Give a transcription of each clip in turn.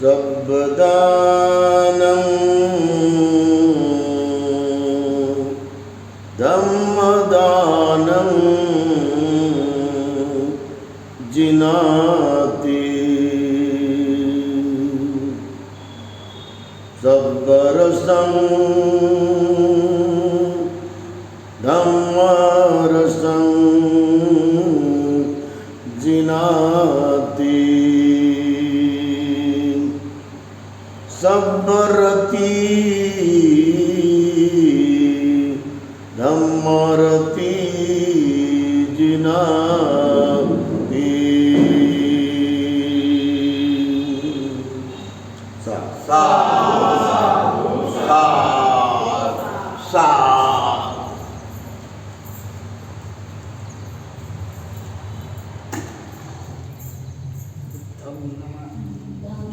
सब्दानम् धर्मदनं जिनाति। सब्दरसम्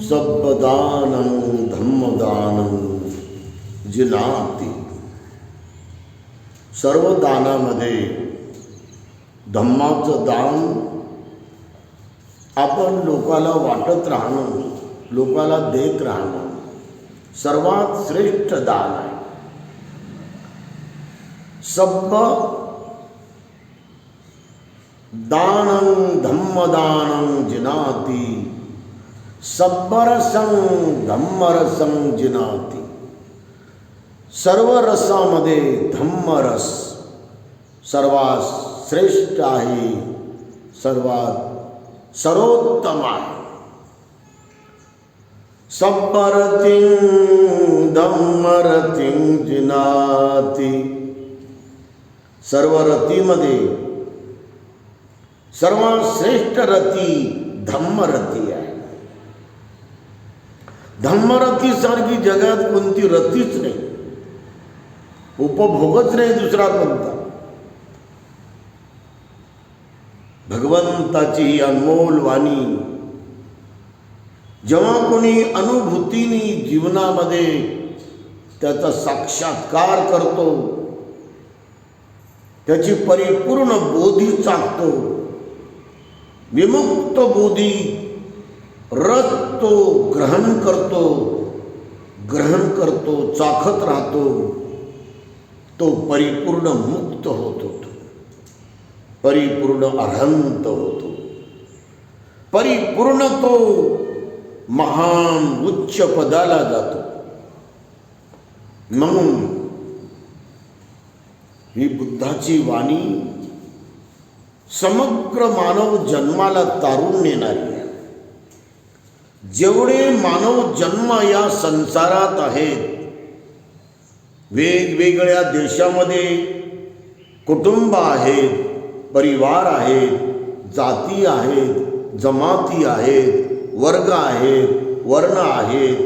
सबदानं धम्मदानं जिनाती सर्व दानामध्ये धम्माचं दान आपण लोकाला वाटत राहणं लोकाला देत राहणं सर्वात श्रेष्ठ दान आहे. सब्ब दानं धम्मदानं जिनाती। सब्बरसं धम्मरसं जिनाती। सर्व रसामध्ये धम्मरस। सर्वात श्रेष्ठ आहे सर्वात सर्वोत्तम आहे सब्बरतिं धम्मरतिं जिनाती। सर्व रतीमध्ये सर्वात श्रेष्ठ रती धम्मरती आहे। धम्मरथीसारखी जगात कोणती रथीच नाही. उपभोगच नाही दुसरा कोणता. भगवंताची ही अनमोल वाणी जेव्हा कोणी अनुभूतीने जीवनामध्ये त्याचा साक्षात्कार करतो त्याची परिपूर्ण बोधी चाकतो विमुक्त बोधी रथ तो ग्रहण करतो ग्रहण करतो, चाखत राहतो तो परिपूर्ण मुक्त होत होतो परिपूर्ण अरहंत होतो. परिपूर्ण तो महान उच्च पदाला जातो. म्हणून ही बुद्धाची वाणी समग्र मानव जन्माला तारून नेणारी जेवढे मानव जन्म या संसारात आहेत वेगवेगळ्या देशामध्ये कुटुंब आहेत परिवार आहेत जाती आहेत जमाती आहेत वर्ग आहेत वर्ण आहेत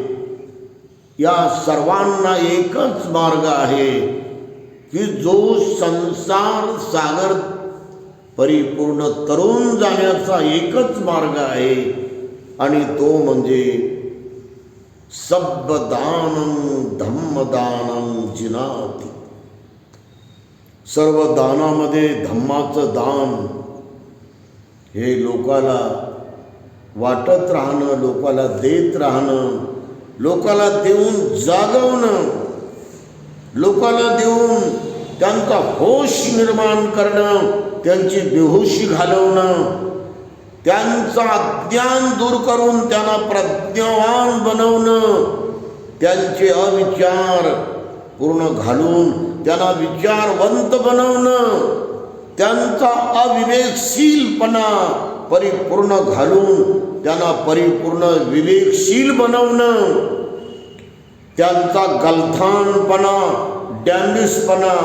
या सर्वांना एकच मार्ग आहे की जो संसार सागर परिपूर्ण तरुण जाण्याचा एकच मार्ग आहे. आणि तो म्हणजे सब्बदानं धम्मदानं जिनाती. सर्व दानामध्ये धम्माचं दान हे लोकाला वाटत राहणं लोकाला देत राहणं लोकाला देऊन जागवणं लोकाला देऊन त्यांचा होश निर्माण करणं त्यांची बेहोशी घालवणं त्यांचा अज्ञान दूर करून त्यांना प्रज्ञावान बनवणं त्यांचे अविचार पूर्ण घालून त्यांना विचारवंत बनवणं त्यांचा अविवेकशीलपणा परिपूर्ण घालून त्यांना परिपूर्ण विवेकशील बनवणं त्यांचा गलथानपणा डॅम्बिसपणा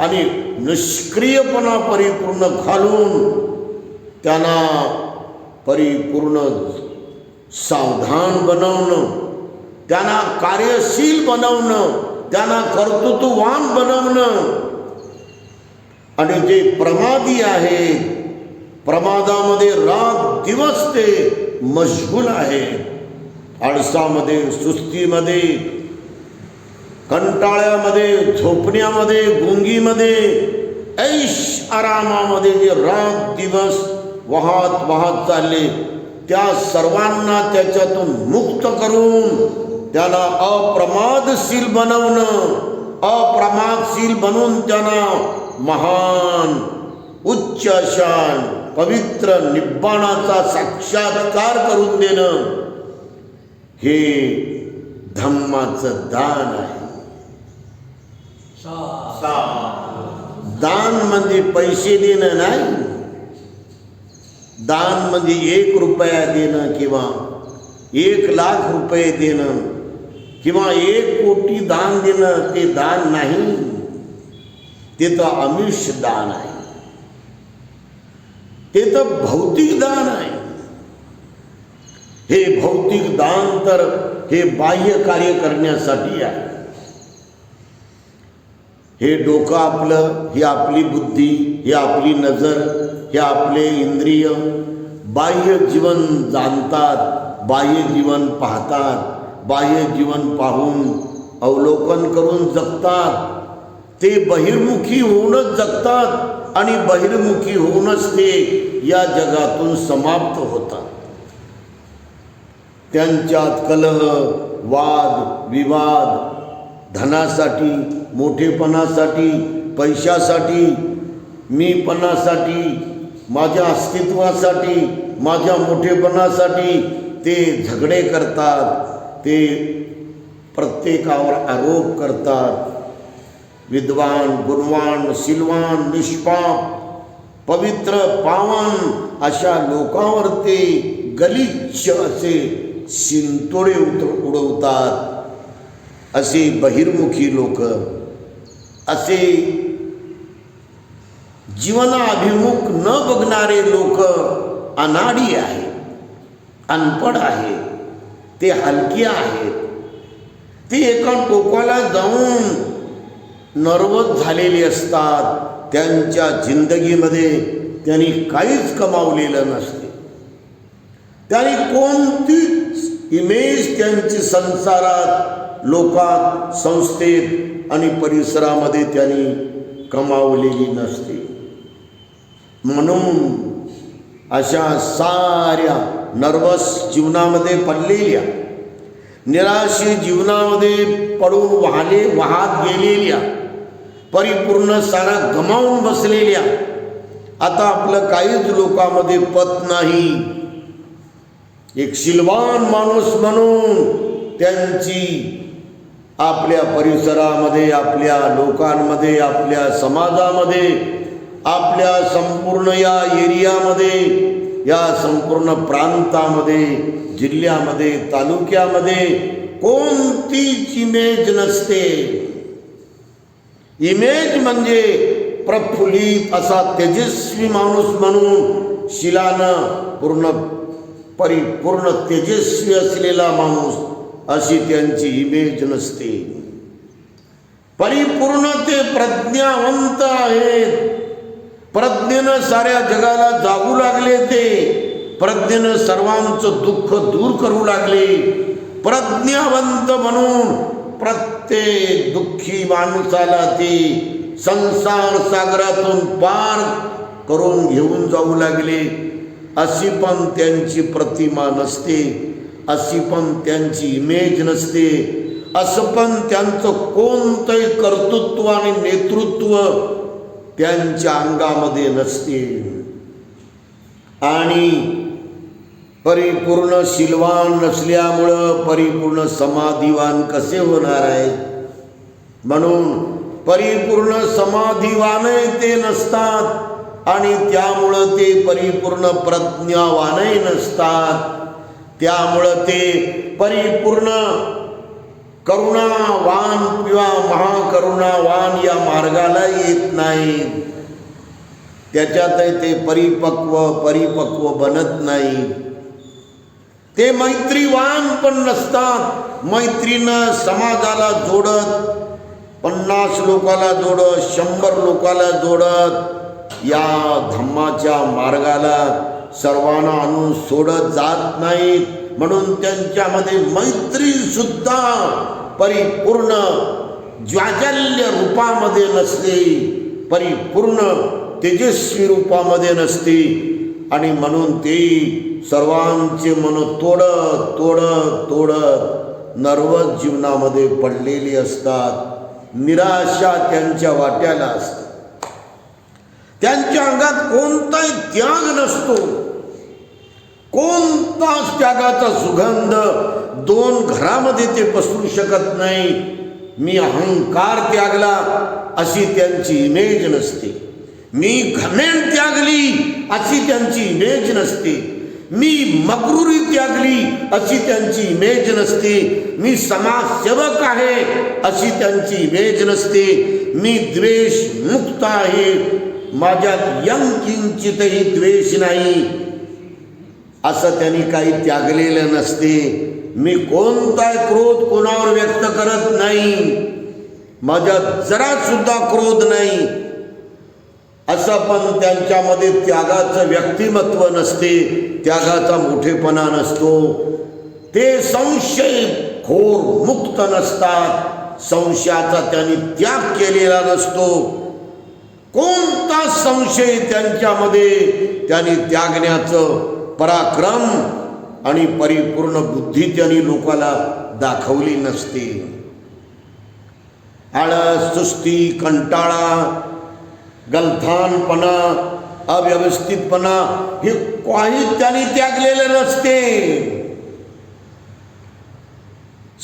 आणि निष्क्रियपणा परिपूर्ण घालून त्यांना परिपूर्ण सावधान बनवणं त्यांना कार्यशील बनवणं त्यांना कर्तृत्ववान बनवणं. आणि जे प्रमादी आहेत प्रमादामध्ये रात दिवस ते मशगूल आहेत. आळसामध्ये सुस्तीमध्ये कंटाळ्यामध्ये झोपण्यामध्ये गुंगीमध्ये ऐश आरामामध्ये जे रात दिवस वाहत वाहत चालले. त्या सर्वांना त्याच्यातून मुक्त करून त्याला अप्रमादशील बनवणं अप्रमादशील बनवून त्यांना महान उच्च शान पवित्र निब्बाणाचा साक्षात्कार करून देणं. हे धम्माचं दान आहे. दान म्हणजे पैसे देणं नाही. दान म्हणजे एक रुपया देणं किंवा एक लाख रुपये देणं किंवा एक कोटी दान देणं ते दान नाही. ते तर आमिष दान आहे. ते तर भौतिक दान आहे. हे भौतिक दान तर हे बाह्य कार्य करण्यासाठी आहे. हे डोकं आपलं ही आपली बुद्धी ही आपली नजर हे आपले इंद्रिय बाह्य जीवन जाणतात बाह्य जीवन पाहतात बाह्य जीवन पाहून अवलोकन करून जगतात. ते बहिर्मुखी होऊनच जगतात आणि बहिर्मुखी होऊनच ते या जगातून समाप्त होतात. त्यांच्यात कलह वाद विवाद धनासाठी मोठेपणासाठी पैशासाठी मीपणासाठी माझ्या अस्तित्वासाठी माझ्या मोठेपणासाठी ते झगडे करतात ते प्रत्येकावर आरोप करतात. विद्वान गुणवान सिलवान निष्पाप पवित्र पावन अशा लोकांवर ते गलिच्छ असे शिंतोडे उतर उडवतात. असे बहिर्मुखी लोक असे जीवनाभिमुख न बघणारे लोक अनाडी आहे अनपड आहे ते हलकी आहेत. ते एका टोकाला जाऊन नर्वस झालेले असतात. त्यांच्या जिंदगीमध्ये त्यांनी काहीच कमावलेलं नसते. त्यांनी कोणतीच इमेज त्यांची संसारात लोकात संस्थेत आणि परिसरामध्ये त्यांनी कमावलेली नसते. म्हणून अशा साऱ्या नर्वस जीवनामध्ये पडलेल्या निराशी जीवनामध्ये पडून वाहले वाहत गेलेल्या परिपूर्ण सारा गमावून बसलेल्या आता आपलं काहीच लोकांमध्ये पत नाही. एक शिलवान माणूस म्हणून त्यांची आपल्या परिसरामध्ये आपल्या लोकांमध्ये आपल्या समाजामध्ये आपल्या संपूर्ण या एरियामध्ये या संपूर्ण प्रांतामध्ये जिल्ह्यामध्ये तालुक्यामध्ये कोणतीच इमेज नसते. इमेज म्हणजे प्रफुल्लित असा तेजस्वी माणूस म्हणून शिलानं पूर्ण परिपूर्ण तेजस्वी असलेला माणूस अशी त्यांची इमेज नसते. परिपूर्ण ते प्रज्ञावंत आहेत. प्रज्ञेनं साऱ्या जगाला जागू लागले ते. प्रज्ञेनं सर्वांचं दुःख दूर करू लागले. प्रज्ञावंत म्हणून प्रत्येक दुःखी माणसाला ते संसार सागरातून पार करून घेऊन जाऊ लागले. अशी पण त्यांची प्रतिमा नसते. अशी पण त्यांची इमेज नसते. असं पण त्यांचं कोणतंही कर्तृत्व आणि नेतृत्व त्यांच्या अंगामध्ये नसते आणि परिपूर्ण शिलवान नसल्यामुळं परिपूर्ण समाधिवान कसे होणार आहेत म्हणून परिपूर्ण समाधिवानही ते नसतात आणि त्यामुळं ते परिपूर्ण प्रज्ञावानही नसतात. त्यामुळं ते परिपूर्ण करुणावान किंवा महाकरुणावान या मार्गाला येत नाही. त्याच्यातही ते परिपक्व परिपक्व बनत नाही. ते मैत्रीवान पण नसतात. मैत्रीनं समाजाला जोडत पन्नास लोकाला जोडत शंभर लोकाला जोडत या धम्माच्या मार्गाला सर्वांना आणून सोडत जात नाहीत. म्हणून त्यांच्यामध्ये मैत्री सुद्धा परिपूर्ण ज्वाजल्य रूपामध्ये नसते परिपूर्ण तेजस्वी रूपामध्ये नसते. आणि म्हणून ते सर्वांचे मन तोडत तोडत तोडत नर्वस जीवनामध्ये पडलेली असतात. निराशा त्यांच्या वाट्याला असते. त्यांच्या अंगात कोणताही त्याग नसतो. कोणताच त्यागाचा सुगंध दोन घरामध्ये ते पसरू शकत नाही. मी अहंकार त्यागला अशी त्यांची इमेज नसते. मी घमेण त्यागली अशी त्यांची इमेज नसते. मी मकरुरी त्यागली अशी त्यांची इमेज नसते. मी समाजसेवक आहे अशी त्यांची इमेज नसते. मी द्वेष मुक्त आहे. माझ्यात यम किंचितही द्वेष नाही. असं त्यांनी काही त्यागलेलं नसते. मी कोणताही क्रोध कोणावर व्यक्त करत नाही. माझ्यात जरा सुद्धा क्रोध नाही. असं पण त्यांच्यामध्ये त्यागाचं व्यक्तिमत्व नसते. त्यागाचा मोठेपणा नसतो. ते संशय खोर मुक्त नसतात. संशयाचा त्यांनी त्याग केलेला नसतो. कोणता संशय त्यांच्यामध्ये? त्यांनी त्यागण्याचं पराक्रम आणि परिपूर्ण बुद्धी त्यांनी लोकाला दाखवली नसते. आळस सुस्ती कंटाळा गलथानपणा अव्यवस्थितपणा हे काही त्यांनी त्यागलेले नसते.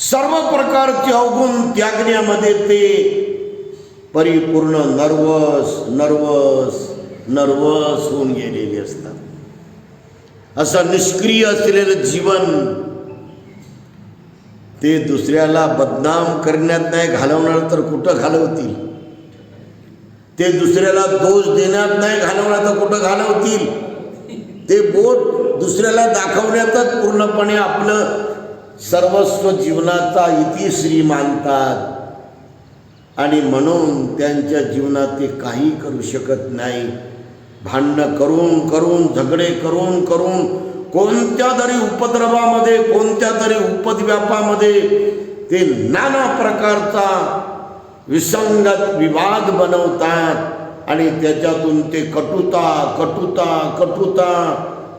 सर्व प्रकारचे अवगुण त्यागण्यामध्ये ते परिपूर्ण नर्वस नर्वस नर्वस होऊन गेलेले असतात. असं निष्क्रिय असलेलं जीवन ते दुसऱ्याला बदनाम करण्यात नाही घालवणार तर कुठं घालवतील? ते दुसऱ्याला दोष देण्यात नाही घालवणार तर कुठं घालवतील? ते बोट दुसऱ्याला दाखवण्यातच पूर्णपणे आपलं सर्वस्व जीवनाचा इतिश्री मानतात. आणि म्हणून त्यांच्या जीवनात ते काही करू शकत नाही. भांडणं करून करून झगडे करून करून कोणत्या तरी उपद्रवामध्ये कोणत्या तरी उपद्व्यापामध्ये ते नाना प्रकारचा विसंगत विवाद बनवतात आणि त्याच्यातून ते कटुता कटुता कटुता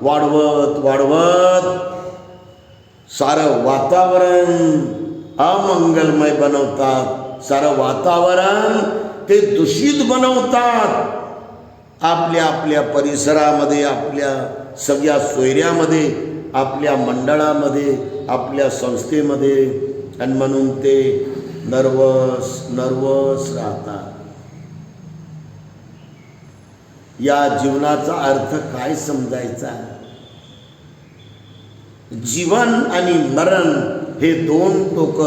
वाढवत वाढवत सारं वातावरण अमंगलमय बनवतात. सारं वातावरण ते दूषित बनवतात. आपल्या आपल्या परिसरामध्ये आपल्या सगळ्या सोयऱ्यामध्ये आपल्या मंडळामध्ये आपल्या संस्थेमध्ये. आणि म्हणून ते नर्वस नर्वस राहतात. या जीवनाचा अर्थ काय समजायचा? जीवन आणि मरण हे दोन टोक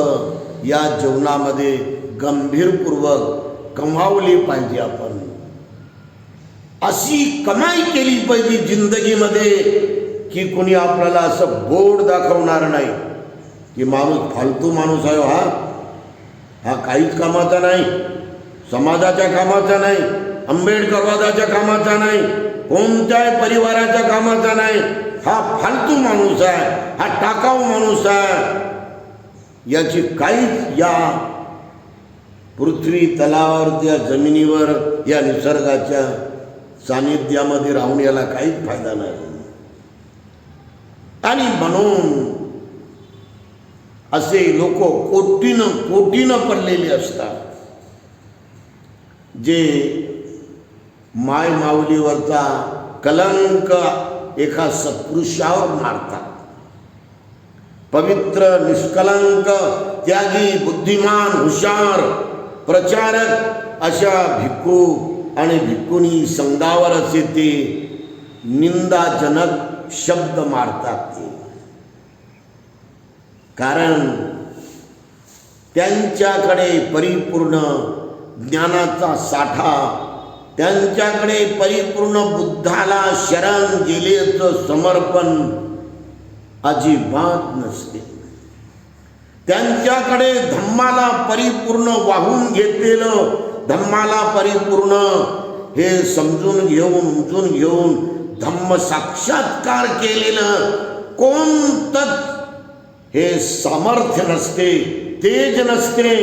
या जीवनामध्ये गंभीरपूर्वक कमावली पाहिजे आपण. अशी कमाई केली पाहिजे जिंदगीमध्ये की कोणी आपल्याला असं बोर्ड दाखवणार नाही. की माणूस फालतू माणूस आहे हो हा हा. काहीच कामाचा नाही. समाजाच्या कामाचा नाही. आंबेडकरवादाच्या कामाचा नाही. कोणत्याही परिवाराच्या कामाचा नाही. हा फालतू माणूस आहे. हा टाकाऊ माणूस आहे. याची काहीच या पृथ्वी तलावर या जमिनीवर या निसर्गाच्या सानिध्यामध्ये राहून याला काहीच फायदा नाही. आणि म्हणून असे लोक कोटीनं कोटीनं पडलेले असतात. जे माय माऊलीवरचा कलंक एका सत्पुरुषावर मारतात. पवित्र निष्कलंक त्यागी बुद्धिमान हुशार प्रचारक अशा भिक्खू आणि भिक्खुनी संघावर असे ते निंदाजनक शब्द मारतात ते. कारण त्यांच्याकडे परिपूर्ण ज्ञानाचा साठा त्यांच्याकडे परिपूर्ण बुद्धाला शरण गेलेचं समर्पण अजिबात नसते. त्यांच्याकडे धम्माला परिपूर्ण वाहून घेतलेलं धम्माला परिपूर्ण हे समजून घेऊन उमजून घेऊन धम्म साक्षात्कार केलेलं कोणतंच हे सामर्थ्य नसते तेज नसते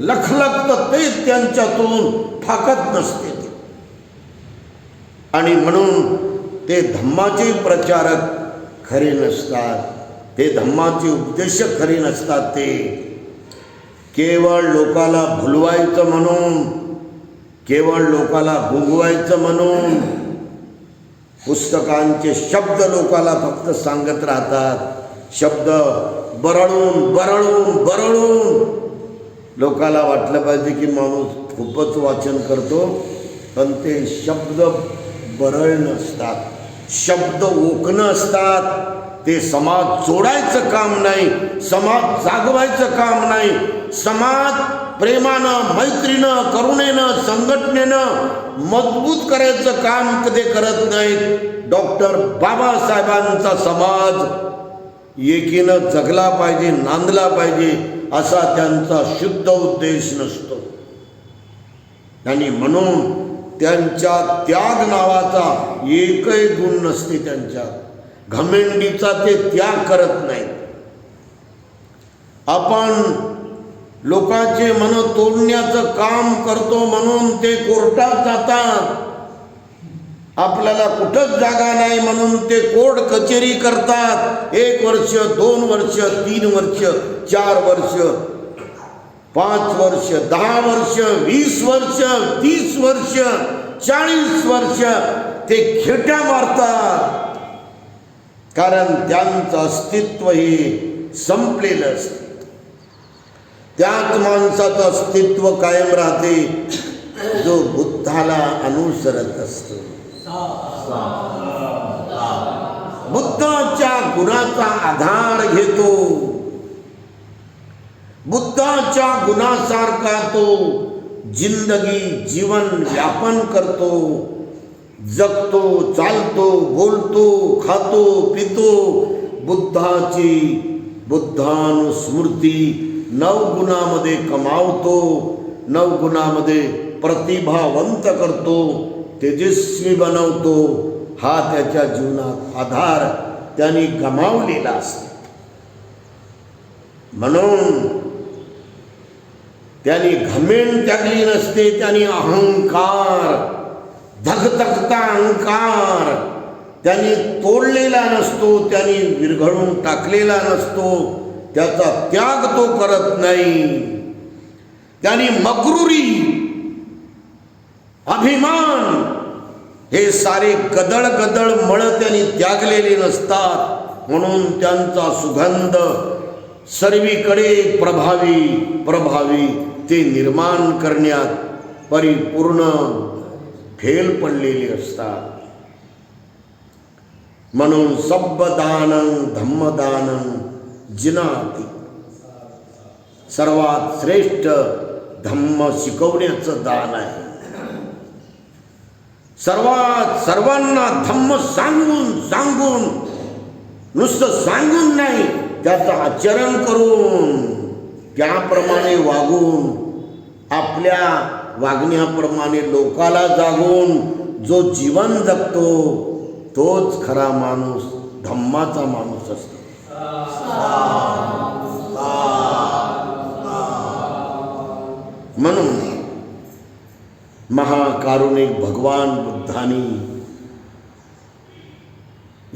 लखलखत ते त्यांच्यातून फाकत नसते. ते आणि म्हणून ते धम्माचे प्रचारक खरे नसतात ते धम्माचे उपदेश खरे नसतात ते. केवळ लोकाला भुलवायचं म्हणून केवळ लोकाला गुंगवायचं म्हणून पुस्तकांचे शब्द लोकाला फक्त सांगत राहतात. शब्द बरळून बरळून बरळून. लोकाला वाटलं पाहिजे की माणूस खूपच वाचन करतो पण ते शब्द बरळ नसतात. शब्द ओकणं असतात. ते समाज जोडायचं काम नाही समाज जागवायचं काम नाही. समाज प्रेमानं मैत्रीनं करुणेनं संघटनेनं मजबूत करायचं काम कधी करत नाहीत. डॉक्टर बाबासाहेबांचा समाज एकीनं जगला पाहिजे नांदला पाहिजे असा त्यांचा शुद्ध उद्देश नसतो. आणि म्हणून त्यांच्या त्याग नावाचा एकही गुण नसते त्यांच्यात. घमेंडीचा ते त्याग करत नाहीत. आपण लोकांचे मन तोडण्याचं काम करतो म्हणून ते कोर्टात जातात. आपल्याला कुठंच जागा नाही म्हणून ते कोर्ट कचेरी करतात. एक वर्ष दोन वर्ष तीन वर्ष चार वर्ष पाच वर्ष दहा वर्ष वीस वर्ष तीस वर्ष चाळीस वर्ष ते खेट्या मारतात. कारण त्यांचं अस्तित्व हे संपलेलं असतं. त्याच माणसाचं अस्तित्व कायम राहते. जो बुद्धाला अनुसरत असतो. बुद्धाच्या गुणाचा आधार घेतो. बुद्धाच्या गुणासारखा तो जिंदगी जीवन व्यापन करतो. जगतो चालतो बोलतो खातो पितो. बुद्धाची बुद्धानुस्मृती नवगुणामध्ये कमावतो नवगुणामध्ये प्रतिभावंत करतो तेजस्वी बनवतो. हा त्याच्या जीवनात आधार त्यांनी गमावलेला असतो. म्हणून त्यांनी घमेण त्यागली नसते त्यांनी अहंकार धगधगता अहंकार त्यांनी तोडलेला नसतो त्यांनी विरघळून टाकलेला नसतो. त्याचा त्याग तो करत नाही. त्यांनी मगरुरी अभिमान हे सारे गदळ गदळ मळ त्यांनी त्यागलेले नसतात. म्हणून त्यांचा सुगंध सर्वीकडे प्रभावी प्रभावी ते निर्माण करण्यात परिपूर्ण फेल पडलेली असतात. म्हणून सब्बदानं धम्मदानं जिनाती. सर्वात श्रेष्ठ धम्म शिकवण्याचं दान आहे. सर्वात सर्वांना धम्म सांगून सांगून नुसतं सांगून नाही त्याचं आचरण करून त्याप्रमाणे वागून आपल्या वागण्याप्रमाणे लोकाला जागून जो जीवन जगतो तोच खरा माणूस धम्माचा माणूस असतो. म्हणून महाकारुणिक भगवान बुद्धानी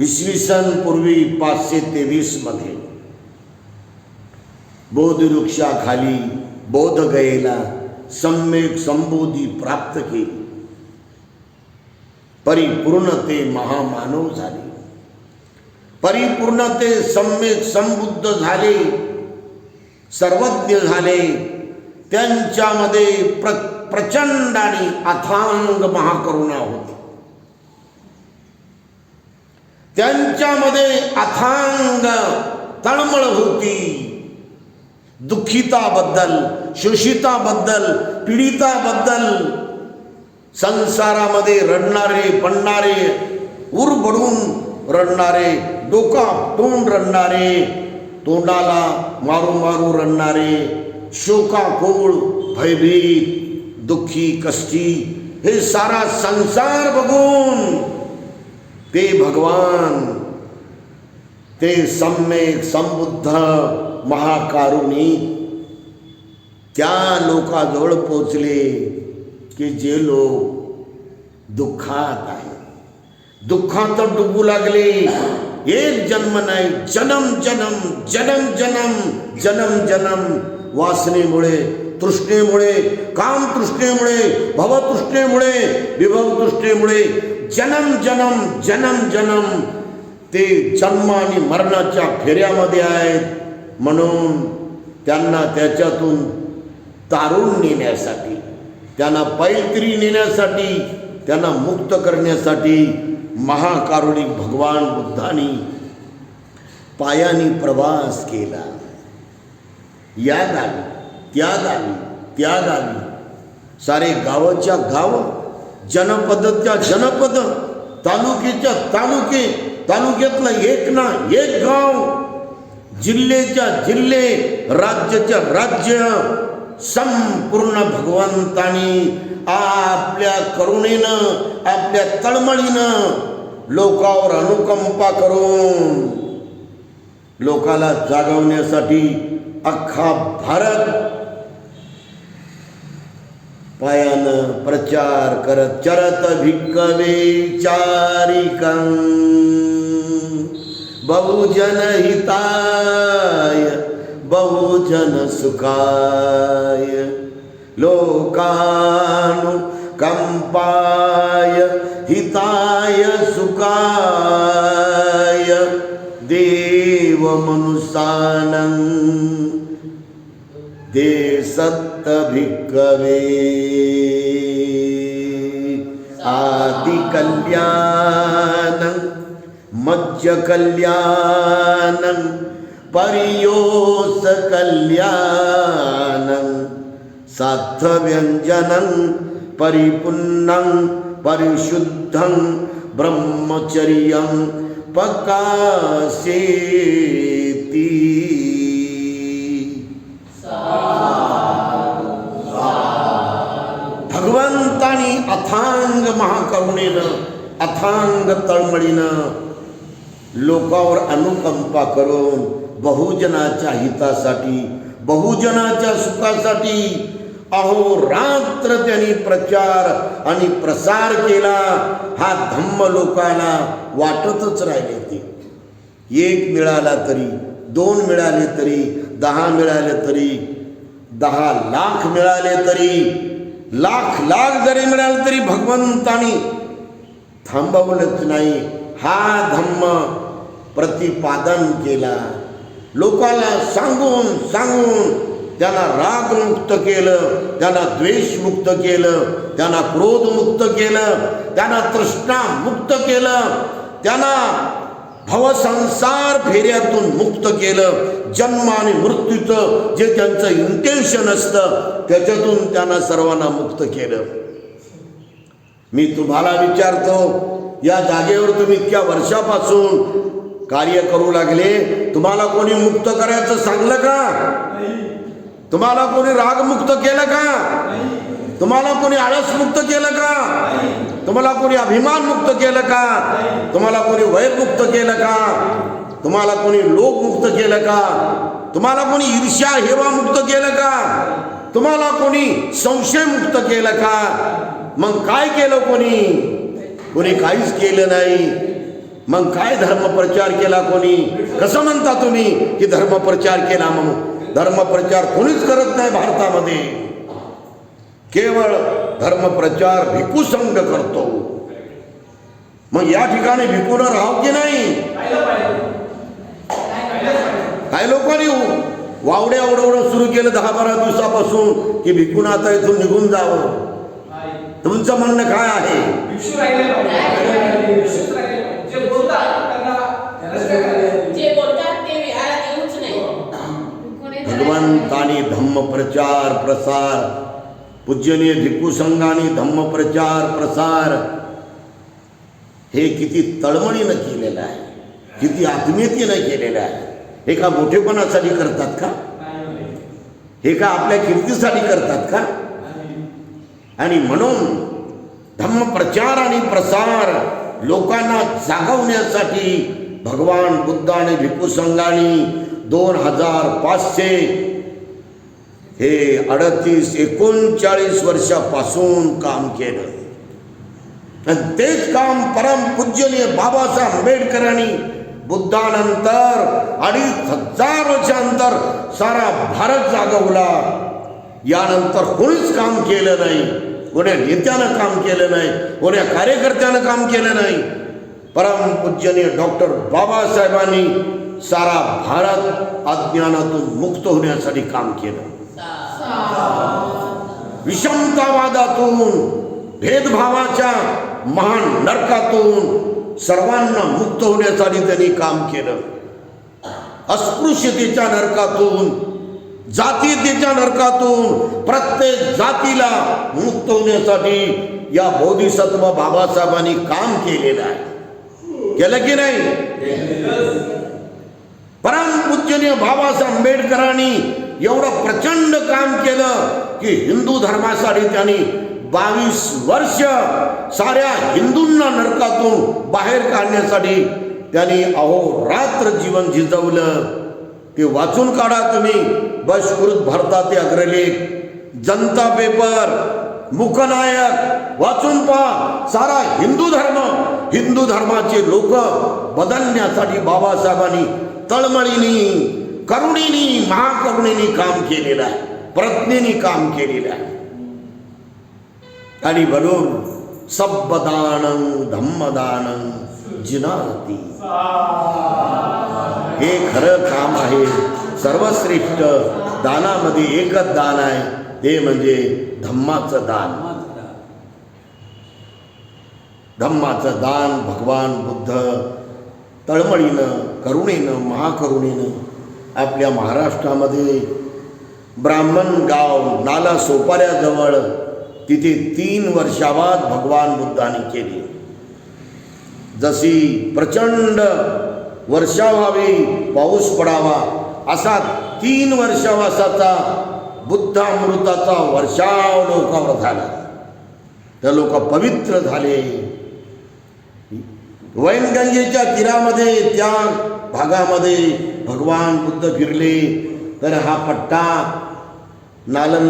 इसवी सन पूर्वी पाचशे तेवीसमध्ये बोधवृक्षाखाली बोधगयेला सम्यक संबोधी प्राप्त केली. परिपूर्ण ते महामानव झाले. परिपूर्णते सम्यक समृद्ध झाले सर्वज्ञ झाले. त्यांच्यामध्ये प्र प्रचंड आणि अथांग महाकरुणा होती. त्यांच्यामध्ये अथांग तळमळ होती. दुःखिताबद्दल शोषिताबद्दल पीडिताबद्दल संसारामध्ये रडणारे पडणारे उरबडून रडणारे डोका तोंड रडणारे तोंडाला मारू मारू रडणारे शोकाकोळ भयभीत, दुःखी, कष्टी, हे सारा संसार बघून ते भगवान, ते सम्यक संबुद्ध महाकारुणी त्या लोकाजवळ पोचले की जे लोक दुःखात आहे दुःखात डुबू लागले. एक जन्म नाही जन्म जन्म जन्म जन्म जन्म जन्म. वासनेमुळे तृष्णेमुळे काम तृष्णेमुळे भवतृष्णेमुळे विभव तृष्णेमुळे जन्म जन्म जन्म जन्म. ते जन्म आणि मरणाच्या फेऱ्यामध्ये आहेत. म्हणून त्यांना त्याच्यातून तारून नेण्यासाठी त्यांना पैतरी नेण्यासाठी त्यांना मुक्त करण्यासाठी महाकारुणिक भगवान बुद्धांनी पायानी प्रवास केला. या गावी त्या गावी त्या गावी सारे गावाच्या गाव जनपदच्या जनपद तालुक्याच्या तालुके तालुक्यातलं एक ना एक गाव जिल्ह्याच्या जिल्हे राज्याच्या राज्य संपूर्ण भगवंतानी आपल्या करुणेनं आपल्या तळमळीनं लोकावर अनुकंपा करून लोकाला जागवण्यासाठी अख्खा भारत पायानं प्रचार करत चरत भिक्कवे चारिकं. बहुजन हिताय बहुजन सुखाय. लोकानु कंपाय हिताय सुखाय। देव मनुसानं दे सत्त भिक्कवे आदि कल्याणं सार्थव्यञ्जनं परिपुन्नं परिशुद्धं, ब्रह्मचर्यं पकासेती भगवंतानी अथांग महाकरुणेनं, अथांग तळमळीनं लोकावर अनुकंपा करून बहुजनाच्या हितासाठी, बहुजनाच्या सुखासाठी अहो रात्र त्यांनी प्रचार आणि प्रसार केला हा धम्म लोकांना वाटतच राहिले ते. एक मिळाला तरी दोन मिळाले तरी दहा मिळाले तरी दहा लाख मिळाले तरी लाख लाख जरी मिळाले तरी भगवंतानी थांबवलंच नाही. हा धम्म प्रतिपादन केला. लोकाला सांगून सांगून त्यांना रागमुक्त केलं त्यांना द्वेषमुक्त केलं त्यांना क्रोधमुक्त केलं त्यांना तृष्णा मुक्त केलं त्याला भवसंसार फेऱ्यातून मुक्त केलं जन्म आणि मृत्यूचं जे त्यांचं इंटेन्शन असतं त्याच्यातून त्यांना सर्वांना मुक्त केलं. मी तुम्हाला विचारतो या जागेवर तुम्ही इतक्या वर्षापासून कार्य करू लागले तुम्हाला कोणी मुक्त करायचं सांगलं का? तुम्हाला कोणी रागमुक्त केलं का? तुम्हाला कोणी आळस मुक्त केलं का? तुम्हाला कोणी अभिमान मुक्त केलं का? तुम्हाला कोणी वयमुक्त केलं का? तुम्हाला कोणी लोक मुक्त केलं का? तुम्हाला कोणी ईर्ष्या हेवा मुक्त केलं का? तुम्हाला कोणी संशय मुक्त केलं का? मग काय केलं कोणी? कोणी काहीच केलं नाही. मग काय धर्मप्रचार केला कोणी? कसं म्हणता तुम्ही की धर्मप्रचार केला म्हणून? धर्मप्रचार कोणीच करत नाही भारतामध्ये. केवळ धर्मप्रचार भिकूसंघ करतो. मग या ठिकाणी भिकून राहाव की नाही? काय लोकांनी वावड्या उडवणं सुरू केलं दहा बारा दिवसापासून की भिकून आता इथून निघून जावं. तुमचं म्हणणं काय आहे भिक्षू राहिले पाहिजे भिक्षूच राहिले पाहिजे. जे बोलतात त्यांना त्यालाच काय करायचं? जे बोलतात ते विहारात येऊच नाही भगवंतानी धम्मप्रचार प्रसार। पूजनीय भिकू संघाने धम्मप्रचार प्रसार। हे किती तळमळीनं केलेलं आहे किती आत्मीयतेनं केलेलं आहे. हे का मोठेपणासाठी करतात का? हे का आपल्या कीर्तीसाठी करतात का? आणि म्हणून धम्मप्रचार आणि प्रसार लोकांना जागवण्यासाठी भगवान बुद्ध आणि संघाने दोन हजार पाचशे हे अडतीस एकोणचाळीस वर्षापासून काम केलं. आणि तेच काम परम पूज्यनीय बाबासाहेब आंबेडकरांनी बुद्धानंतर अडीच हजार वर्षानंतर सारा भारत जागवला. यानंतर कोणीच काम केलं नाही. कोण्या नेत्यानं काम केलं नाही. कोण्या कार्यकर्त्यानं काम केलं नाही. परमपूजनीय डॉक्टर बाबासाहेबांनी सारा भारत अज्ञानातून मुक्त होण्यासाठी काम केलं. विषमतावादातून भेदभावाच्या महान नरकातून सर्वांना मुक्त होण्यासाठी त्यांनी काम केलं. अस्पृश्यतेच्या नरकातून जातीयतेच्या नरकातून प्रत्येक जातीला मुक्त होण्यासाठी या बोधिसत्व बाबासाहेबांनी काम केलेलं आहे. केलं की नाही? परमपूजनीय बाबासाहेब आंबेडकरांनी एवढं प्रचंड काम केलं की हिंदू धर्मासाठी त्यांनी बावीस वर्ष साऱ्या हिंदूंना नरकातून बाहेर काढण्यासाठी त्यांनी अहोरात्र जीवन झिजवलं ते वाचून काढा तुम्ही. बशकृत भारताचे अग्रलेख जनता पेपर मुखनायक वाचून पहा. सारा हिंदू धर्म हिंदू धर्माचे लोक बदलण्यासाठी बाबासाहेबांनी तळमळीनी करुणीनी महाकरुणीनी काम केलेलं आहे प्रज्ञेनी काम केलेलं आहे आणि म्हणून सब्बदानं धम्मदानं जिनाती हे खरं काम आहे सर्वश्रेष्ठ दानामध्ये एकच दान आहे ते म्हणजे धम्माचं दान धम्माचं दान भगवान बुद्ध तळमळीनं करुणेनं महाकरुणेनं आपल्या महाराष्ट्रामध्ये ब्राह्मण गाव नाला सोपाऱ्याजवळ तिथे तीन वर्षावाद भगवान बुद्धाने केली. जशी प्रचंड वर्षा व्हावी पाऊस पडावा असा तीन वर्षावासाचा बुद्धामृताचा वर्षाव लोकावर झाला. त्या लोक पवित्र झाले. वैनगंगेच्या तीरामध्ये त्या भागामध्ये भगवान बुद्ध फिरले. तर हा पट्टा नालन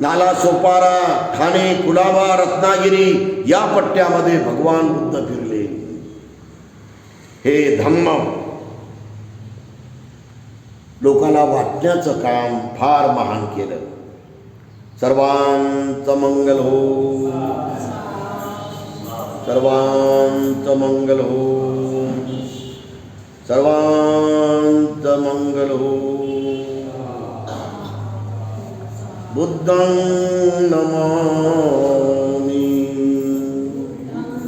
नाला सोपारा ठाणे कुलाबा रत्नागिरी या पट्ट्यामध्ये भगवान बुद्ध फिरले. हे धम्म लोकांना वाटण्याचं काम फार महान केलं. सर्वांचं मंगल हो. सर्वांचं मंगल हो सर्वांचं मंगल हो बुद्धं नमः।